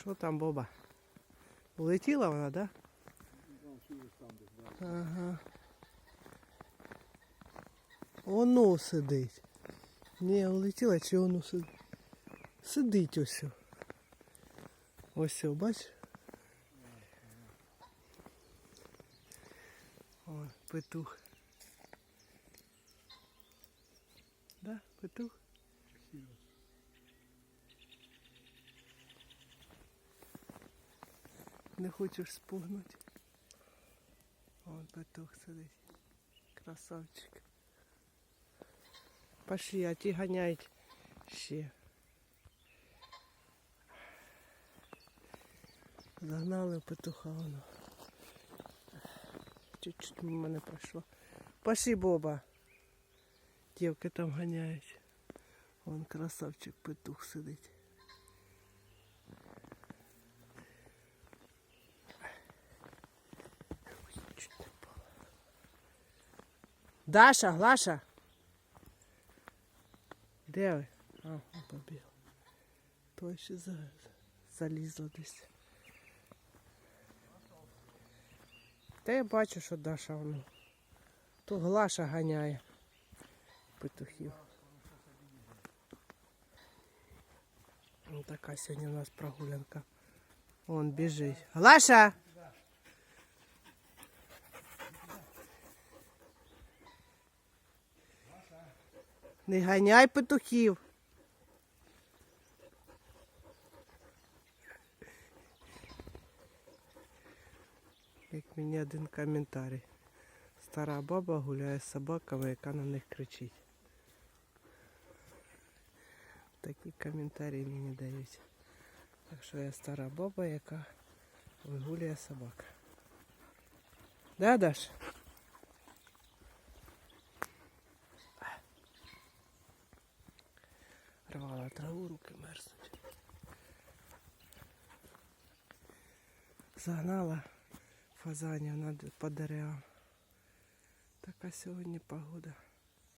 Що там, Боба? Улетіла вона, так? Да? Ага. Оно сидить. Ні, улетіла чи воно сидить? Сидить ось. Ось, бач? О, петух. Да, петух? Не хочеш спугнути? Вон петух сидить. Красавчик. Пошли, а ті ганяють ще. Загнали петуха воно. Чуть-чуть мимо не пройшло. Пошли, Боба. Дівки там ганяють. Вон красавчик петух сидить. Даша, Глаша. Де ви? А, побіг. Той ще за... залізла десь. Та я бачу, що Даша воно. То Глаша ганяє петухів. Ось така сьогодні у нас прогулянка. Вон біжить. Глаша! Не ганяй петухів. Як мені один коментарій. Стара баба гуляє з собаками, яка на них кричить. Такі коментарі мені дають. Так що я стара баба, яка вигулює собак. Да, Даш? Рвала траву, руки мерзнуть. Загнала фазанів по деревам. Така сьогодні погода.